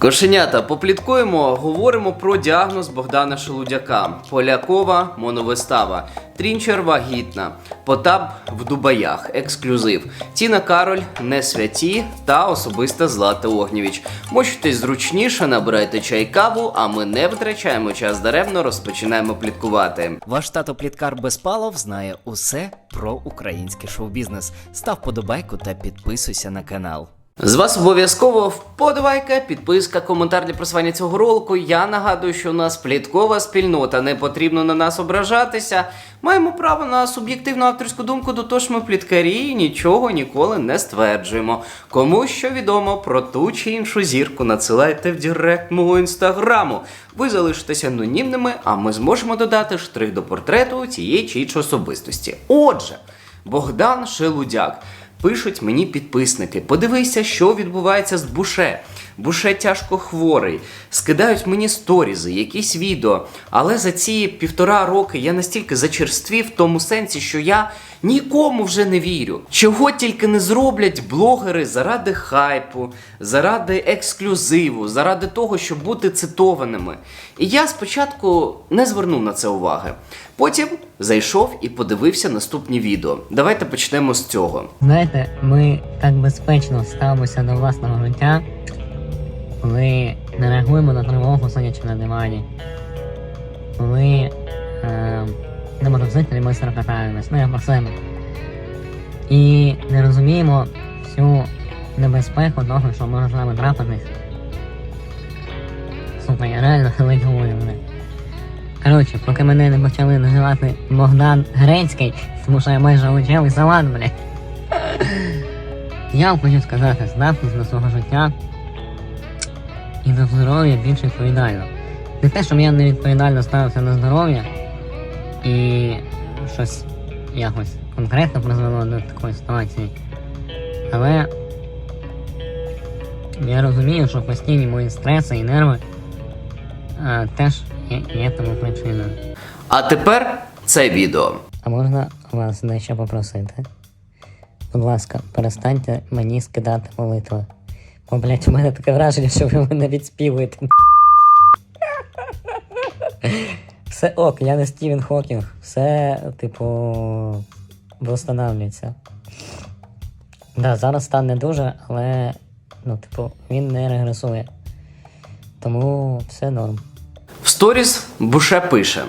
Кошенята, попліткуємо, говоримо про діагноз Богдана Шелудяка. Полякова моновистава. Трінчер вагітна. Потап в Дубаях. Ексклюзив. Тіна Кароль не святі та особиста Злата Огнєвіч. Мочитесь зручніше, набирайте чай каву, а ми не витрачаємо час даремно, розпочинаємо пліткувати. Ваш тато Пліткар Безпалов знає усе про український шоу-бізнес. Став подобайку та підписуйся на канал. З вас обов'язково вподобайка, підписка, коментар для просування цього ролику. Я нагадую, що у нас пліткова спільнота, не потрібно на нас ображатися. Маємо право на суб'єктивну авторську думку, до того ж ми пліткарі і нічого ніколи не стверджуємо. Кому що відомо про ту чи іншу зірку, надсилайте в директ мого інстаграму. Ви залишитеся анонімними, а ми зможемо додати штрих до портрету цієї чи іншої особистості. Отже, Богдан Шелудяк. Пишуть мені підписники, подивися, що відбувається з Буше. Буше тяжко хворий. Скидають мені сторізи, якісь відео. Але за ці півтора роки я настільки зачерствів в тому сенсі, що я нікому вже не вірю. Чого тільки не зроблять блогери заради хайпу, заради ексклюзиву, заради того, щоб бути цитованими. І я спочатку не звернув на це уваги. Потім зайшов і подивився наступні відео. Давайте почнемо з цього. Знаєте, ми так безпечно ставимося до власного життя, коли не реагуємо на тривогу, сидячи на дивані. Коли е, на мотоциклі ми катаємось, ну я про себе. І не розуміємо всю небезпеку того, що може з нами трапитись. Сука, я реально ледь говорю, блядь. Коротше, поки мене не почали називати Богдан Грецький, тому що я майже учив салат, блядь. Я хочу сказати, ставтесь до свого життя і до здоров'я більш відповідально. Не те, щоб я не відповідально ставився на здоров'я і щось якось конкретно призвело до такої ситуації. Але я розумію, що постійні мої стреси і нерви а, теж є, є тому причиною. А тепер це відео. А можна вас дещо попросити? Будь ласка, перестаньте мені скидати молитви. Бо, блядь, у мене таке враження, що ви мене відспівуєте. Все ок, я не Стівен Хокінг. Все, типу, восстанавлюється. Да, зараз стан не дуже, але, ну, типу, він не регресує. Тому все норм. В сторіс Буше пише: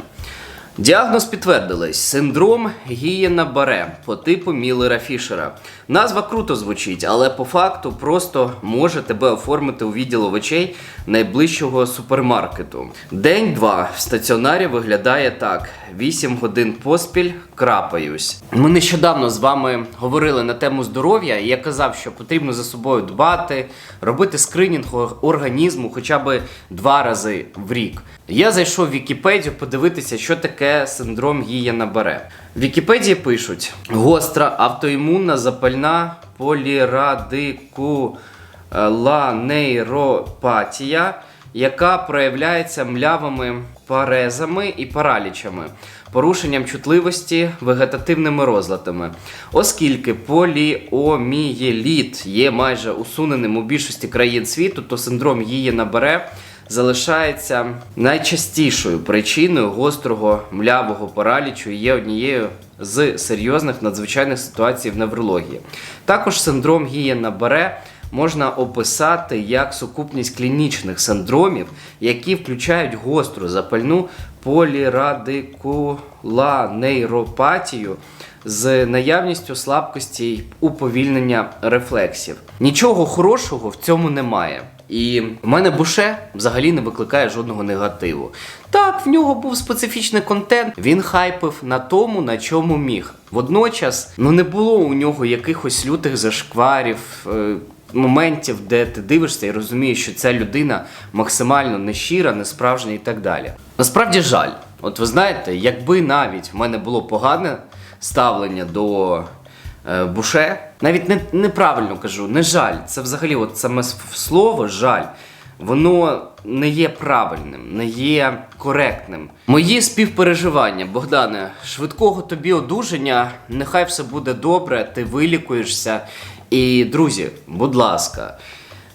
Діагноз підтвердились: синдром Гієна Баре по типу Міллера Фішера. Назва круто звучить, але по факту просто може тебе оформити у відділ овочей найближчого супермаркету. День-два в стаціонарі виглядає так: 8 годин поспіль крапаюсь. Ми нещодавно з вами говорили на тему здоров'я, і я казав, що потрібно за собою дбати, робити скринінг організму хоча б два рази в рік. Я зайшов в Вікіпедію подивитися, що таке синдром Гієна Баре. В Вікіпедії пишуть: гостра автоімунна запальна полірадикулонейропатія, яка проявляється млявими парезами і паралічами, порушенням чутливості, вегетативними розладами. Оскільки поліомієліт є майже усуненим у більшості країн світу, то синдром Гієна Баре залишається найчастішою причиною гострого млявого паралічу і є однією з серйозних надзвичайних ситуацій в неврології. Також синдром Гієна Баре можна описати як сукупність клінічних синдромів, які включають гостру запальну полірадикулонейропатію з наявністю слабкості й уповільнення рефлексів. Нічого хорошого в цьому немає. І в мене Буше взагалі не викликає жодного негативу. Так, в нього був специфічний контент. Він хайпив на тому, на чому міг. Водночас, ну не було у нього якихось лютих зашкварів. е, Моментів, де ти дивишся і розумієш, що ця людина максимально нещира, несправжня і так далі. Насправді жаль, от ви знаєте, якби навіть в мене було погане ставлення до Буше, навіть не, неправильно кажу, не жаль. Це взагалі от саме слово жаль. Воно не є правильним, не є коректним. Мої співпереживання, Богдане, швидкого тобі одужання, нехай все буде добре, ти вилікуєшся. І, друзі, будь ласка,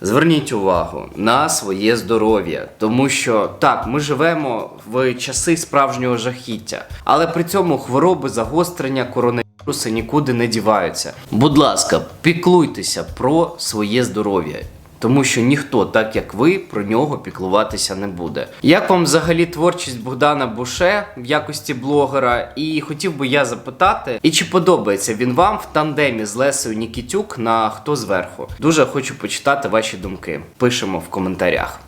Зверніть увагу на своє здоров'я, тому що так, ми живемо в часи справжнього жахіття, але при цьому хвороби загострення коронавірусу нікуди не діваються. Будь ласка, піклуйтеся про своє здоров'я. Тому що ніхто, так як ви, про нього піклуватися не буде. Як вам взагалі творчість Богдана Буше в якості блогера? І хотів би я запитати, і чи подобається він вам в тандемі з Лесею Нікітюк на хто зверху? Дуже хочу почитати ваші думки. Пишемо в коментарях.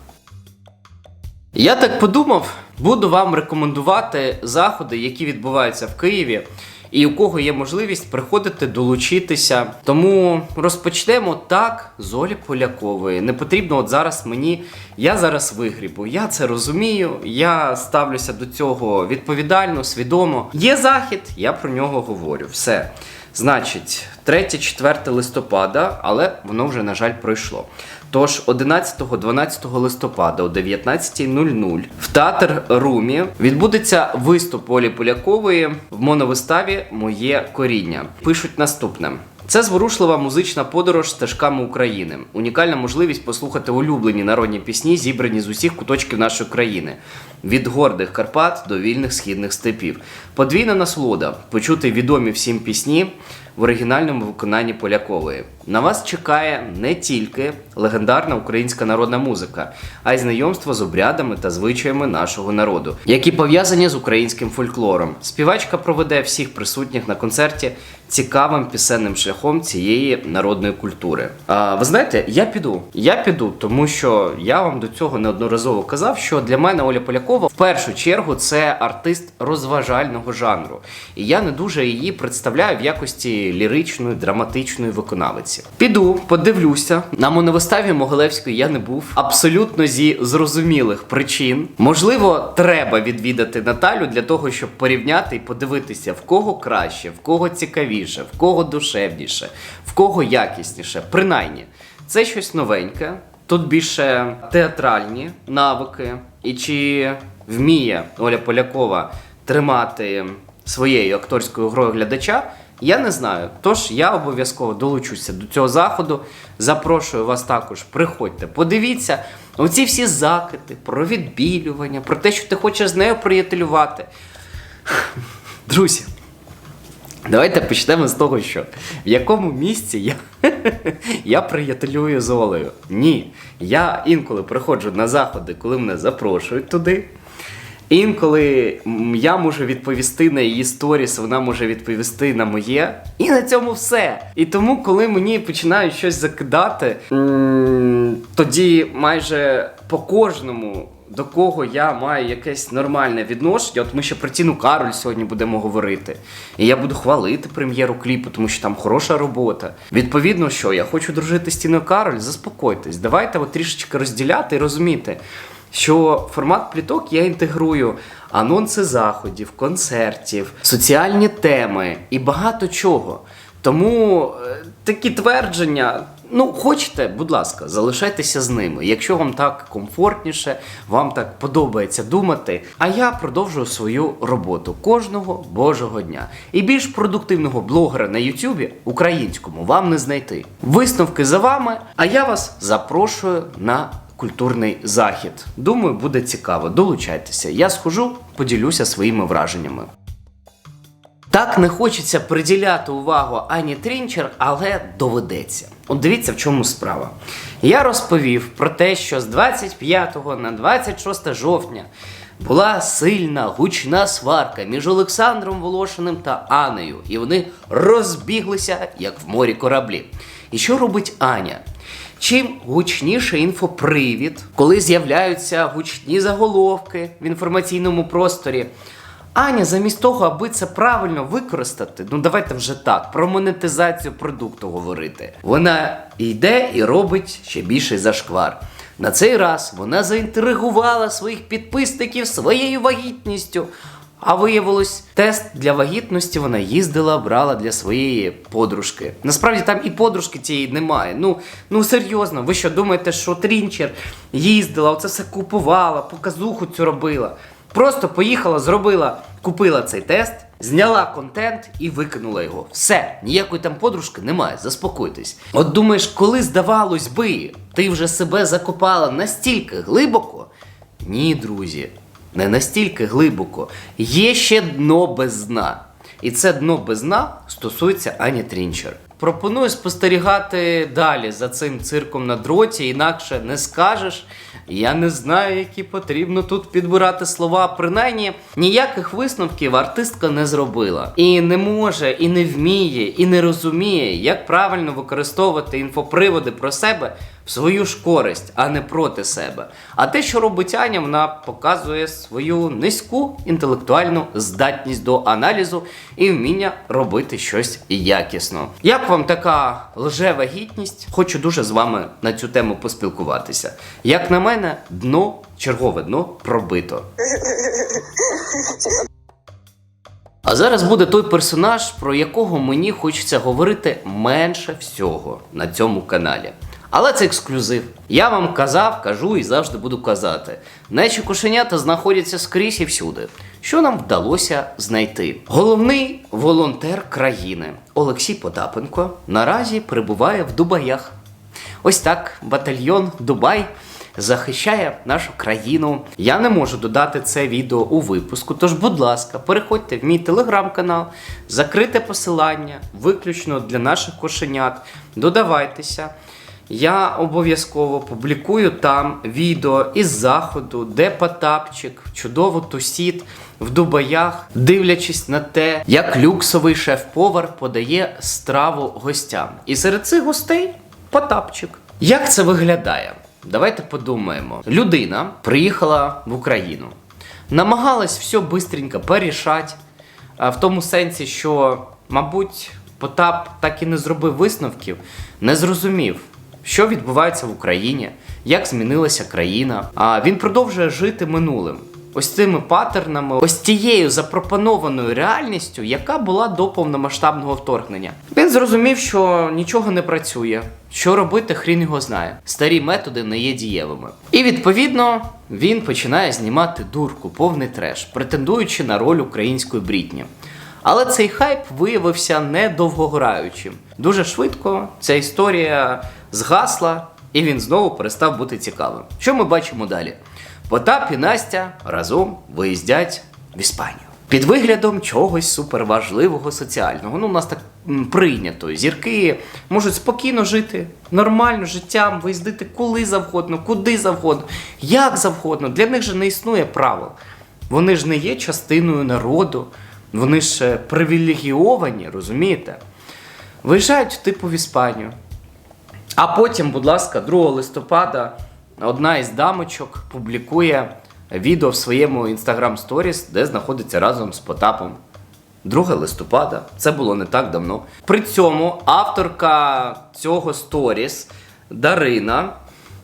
Я так подумав, буду вам рекомендувати заходи, які відбуваються в Києві, і у кого є можливість приходити долучитися. Тому розпочнемо так з Олі Полякової. Не потрібно от зараз мені. Я зараз вигрібу. Я це розумію. Я ставлюся до цього відповідально, свідомо. Є захід, я про нього говорю. Все. Значить, 3-4 листопада, але воно вже, на жаль, пройшло. Тож 11-12 листопада о 19.00 в театр Румі відбудеться виступ Олі Полякової в моновиставі Моє коріння. Пишуть наступне. Це зворушлива музична подорож стежками України. Унікальна можливість послухати улюблені народні пісні, зібрані з усіх куточків нашої країни, від гордих Карпат до вільних східних степів. Подвійна насолода почути відомі всім пісні в оригінальному виконанні Полякової. На вас чекає не тільки легендарна українська народна музика, а й знайомство з обрядами та звичаями нашого народу, які пов'язані з українським фольклором. Співачка проведе всіх присутніх на концерті цікавим пісенним шляхом цієї народної культури. А, ви знаєте, я піду. Я піду, тому що я вам до цього неодноразово казав, що для мене Оля Полякова в першу чергу це артист розважального жанру. І я не дуже її представляю в якості ліричної, драматичної виконавиці. Піду, подивлюся. На моновиставі Могилевської я не був абсолютно зі зрозумілих причин. Можливо, треба відвідати Наталю для того, щоб порівняти і подивитися, в кого краще, в кого цікавіше, в кого душевніше, в кого якісніше. Принаймні, це щось новеньке. Тут більше театральні навики, і чи вміє Оля Полякова тримати своєю акторською грою глядача, я не знаю. Тож я обов'язково долучуся до цього заходу. Запрошую вас також. Приходьте, подивіться оці всі закити про відбілювання, про те, що ти хочеш з нею приятелювати. Друзі, давайте почнемо з того, що в якому місці я, я приятелюю з Олею. Ні. Я інколи приходжу на заходи, коли мене запрошують туди. Інколи я можу відповісти на її сторіс, вона може відповісти на моє. І на цьому все. І тому, коли мені починають щось закидати, тоді майже по кожному. До кого я маю якесь нормальне відношення, от ми ще про Тіну Кароль сьогодні будемо говорити. І я буду хвалити прем'єру кліпу, тому що там хороша робота. Відповідно, що я хочу дружити з Тіною Кароль, заспокойтесь. Давайте от трішечки розділяти і розуміти, що формат пліток я інтегрую анонси заходів, концертів, соціальні теми і багато чого. Тому е, такі твердження. Ну, хочете, будь ласка, залишайтеся з ними. Якщо вам так комфортніше, вам так подобається думати. А я продовжую свою роботу кожного божого дня. І більш продуктивного блогера на Ютубі українському вам не знайти. Висновки за вами, а я вас запрошую на культурний захід. Думаю, буде цікаво. Долучайтеся. Я схожу, поділюся своїми враженнями. Так не хочеться приділяти увагу Ані Трінчер, але доведеться. От дивіться, в чому справа. Я розповів про те, що з 25 на 26 жовтня була сильна гучна сварка між Олександром Волошиним та Анею, і вони розбіглися, як в морі кораблі. І що робить Аня? Чим гучніше інфопривід, коли з'являються гучні заголовки в інформаційному просторі. Аня, замість того, аби це правильно використати, ну давайте вже так, про монетизацію продукту говорити. Вона йде і робить ще більший зашквар. На цей раз вона заінтригувала своїх підписників своєю вагітністю. А виявилось, тест для вагітності вона їздила, брала для своєї подружки. Насправді там і подружки цієї немає. Ну, ну серйозно, ви що думаєте, що Трінчер їздила, оце все купувала, показуху цю робила? Просто поїхала, зробила, купила цей тест, зняла контент і викинула його. Все, ніякої там подружки немає, заспокойтесь. От думаєш, коли здавалось би, ти вже себе закопала настільки глибоко. Ні, друзі, не настільки глибоко. Є ще дно без дна. І це дно без дна стосується Ані Трінчер. Пропоную спостерігати далі за цим цирком на дроті, інакше не скажеш. Я не знаю, які потрібно тут підбирати слова. Принаймні, ніяких висновків артистка не зробила. І не може, і не вміє, і не розуміє, як правильно використовувати інфоприводи про себе свою ж користь, а не проти себе. А те, що робить Аня, вона показує свою низьку інтелектуальну здатність до аналізу і вміння робити щось якісно. Як вам така лжева гідність? Хочу дуже з вами на цю тему поспілкуватися. Як на мене, дно, чергове дно пробито. А зараз буде той персонаж, про якого мені хочеться говорити менше всього на цьому каналі. Але це ексклюзив. Я вам казав, кажу і завжди буду казати. Наші кошенята знаходяться скрізь і всюди. Що нам вдалося знайти? Головний волонтер країни Олексій Потапенко наразі перебуває в Дубаях. Ось так батальйон Дубай захищає нашу країну. Я не можу додати це відео у випуску. Тож, будь ласка, переходьте в мій телеграм-канал, закрите посилання, виключно для наших кошенят. Додавайтеся. Я обов'язково публікую там відео із заходу, де Потапчик чудово тусіт в Дубаях, дивлячись на те, як люксовий шеф-повар подає страву гостям. І серед цих гостей Потапчик. Як це виглядає? Давайте подумаємо. Людина приїхала в Україну, намагалась все бистренько порішати, в тому сенсі, що, мабуть, Потап так і не зробив висновків, не зрозумів, що відбувається в Україні, як змінилася країна. А він продовжує жити минулим. Ось цими паттернами, ось тією запропонованою реальністю, яка була до повномасштабного вторгнення. Він зрозумів, що нічого не працює. Що робити, хрін його знає. Старі методи не є дієвими. І відповідно він починає знімати дурку, повний треш, претендуючи на роль української брітні. Але цей хайп виявився недовгограючим. Дуже швидко ця історія згасла, і він знову перестав бути цікавим. Що ми бачимо далі? Потап і Настя разом виїздять в Іспанію. Під виглядом чогось суперважливого соціального. Ну, у нас так прийнято. Зірки можуть спокійно жити, нормально життям, виїздити коли завгодно, куди завгодно, як завгодно. Для них же не існує правил. Вони ж не є частиною народу, вони ж е, привілегіовані, розумієте? Виїжджають типу в Іспанію. А потім, будь ласка, 2 листопада одна із дамочок публікує відео в своєму Instagram Stories, де знаходиться разом з Потапом. 2 листопада, це було не так давно. При цьому авторка цього сторіс Дарина,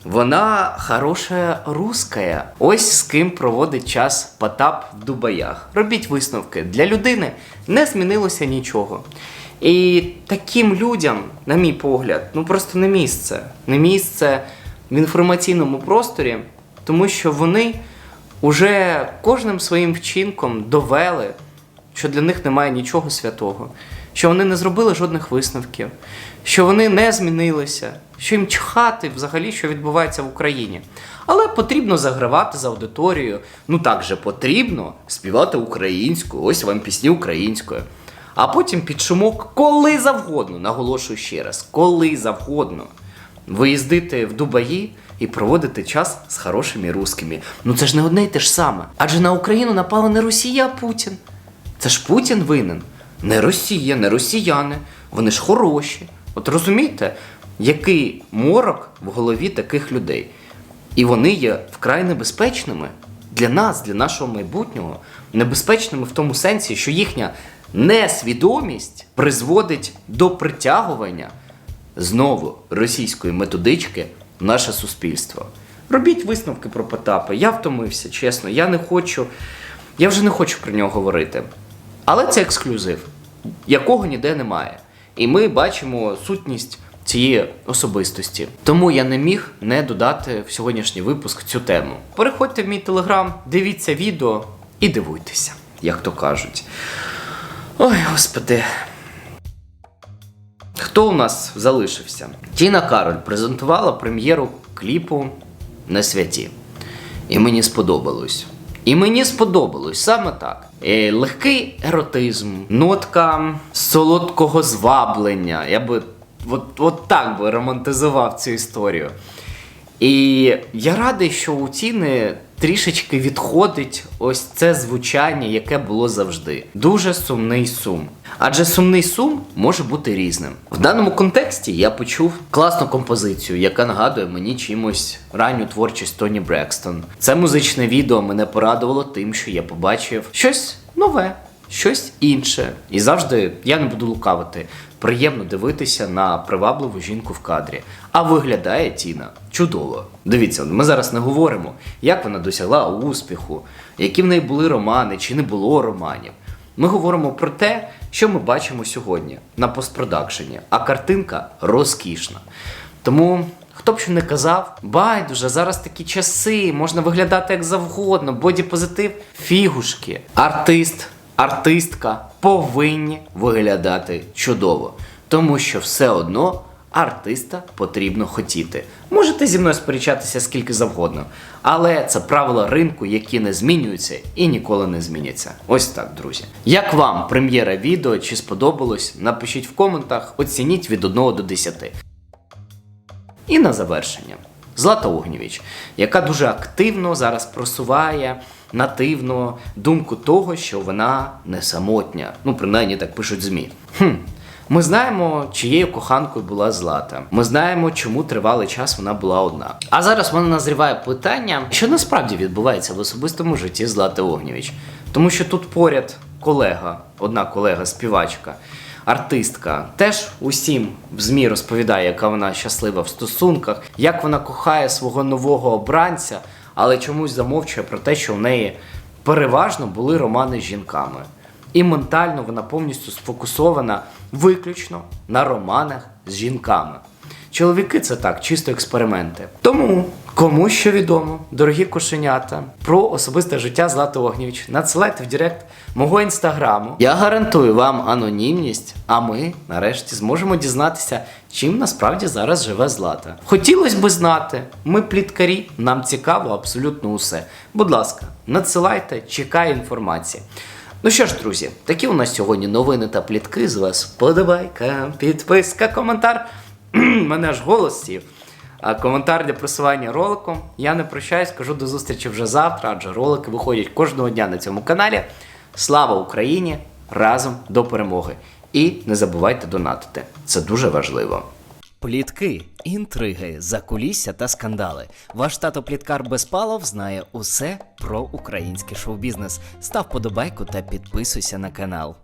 вона хороша русская. Ось з ким проводить час Потап в Дубаях. Робіть висновки. Для людини не змінилося нічого. І таким людям, на мій погляд, ну просто не місце. Не місце в інформаційному просторі, тому що вони уже кожним своїм вчинком довели, що для них немає нічого святого, що вони не зробили жодних висновків, що вони не змінилися, що їм чхати взагалі, що відбувається в Україні. Але потрібно загравати з аудиторією. Ну так же потрібно співати українською, ось вам пісні українською. А потім під шумок, коли завгодно, наголошую ще раз, коли завгодно виїздити в Дубаї і проводити час з хорошими русскими. Ну це ж не одне й те ж саме. Адже на Україну напала не Росія, а Путін. Це ж Путін винен. Не Росія, не росіяни. Вони ж хороші. От розумієте, який морок в голові таких людей. І вони є вкрай небезпечними для нас, для нашого майбутнього, небезпечними в тому сенсі, що їхня несвідомість призводить до притягування знову російської методички в наше суспільство. Робіть висновки про Потапа. Я втомився, чесно. Я не хочу. Я вже не хочу про нього говорити. Але це ексклюзив, якого ніде немає. І ми бачимо сутність цієї особистості. Тому я не міг не додати в сьогоднішній випуск цю тему. Переходьте в мій телеграм, дивіться відео, і дивуйтеся, як то кажуть. Ой, господи. Хто у нас залишився? Тіна Кароль презентувала прем'єру кліпу на святі. І мені сподобалось. І мені сподобалось саме так. Е, легкий еротизм, нотка солодкого зваблення. Я би от, от так би романтизував цю історію. І я радий, що у Тіни трішечки відходить ось це звучання, яке було завжди. Дуже сумний сум. Адже сумний сум може бути різним. В даному контексті я почув класну композицію, яка нагадує мені чимось ранню творчість Тоні Брекстон. Це музичне відео мене порадувало тим, що я побачив щось нове, щось інше. І завжди я не буду лукавити. Приємно дивитися на привабливу жінку в кадрі. А виглядає Тіна чудово. Дивіться, ми зараз не говоримо, як вона досягла успіху, які в неї були романи чи не було романів. Ми говоримо про те, що ми бачимо сьогодні на постпродакшені, а картинка розкішна. Тому. Хто б що не казав, байдуже, зараз такі часи, можна виглядати як завгодно, бодіпозитив, фігушки. Артист, артистка повинні виглядати чудово, тому що все одно артиста потрібно хотіти. Можете зі мною сперечатися скільки завгодно, але це правила ринку, які не змінюються і ніколи не зміняться. Ось так, друзі. Як вам прем'єра відео? Чи сподобалось? Напишіть в коментах, оцініть від 1 до 10. І на завершення. Злата Огнєвіч, яка дуже активно зараз просуває нативно думку того, що вона не самотня. Ну, принаймні так пишуть ЗМІ. Хм. Ми знаємо, чиєю коханкою була Злата. Ми знаємо, чому тривалий час вона була одна. А зараз вона назріває питання, що насправді відбувається в особистому житті Злати Огнєвіч. Тому що тут поряд колега, одна колега, співачка, артистка, теж усім в ЗМІ розповідає, яка вона щаслива в стосунках, як вона кохає свого нового обранця, але чомусь замовчує про те, що в неї переважно були романи з жінками. І ментально вона повністю сфокусована виключно на романах з жінками. Чоловіки це так, чисто експерименти. Тому, кому що відомо, дорогі кошенята, про особисте життя Злати Огнєвіч, надсилайте в Директ мого інстаграму. Я гарантую вам анонімність, а ми нарешті зможемо дізнатися, чим насправді зараз живе Злата. Хотілося би знати, ми пліткарі, нам цікаво абсолютно усе. Будь ласка, надсилайте, чекаю інформації. Ну що ж, друзі, такі у нас сьогодні новини та плітки. З вас подобайка, підписка, коментар. Мене аж голос сів. Коментар для просування ролику. Я не прощаюсь, кажу до зустрічі вже завтра, адже ролики виходять кожного дня на цьому каналі. Слава Україні! Разом до перемоги! І не забувайте донатити. Це дуже важливо. Плітки, інтриги, закулісся та скандали. Ваш тато Пліткар Безпалов знає усе про український шоу-бізнес. Став подобайку та підписуйся на канал.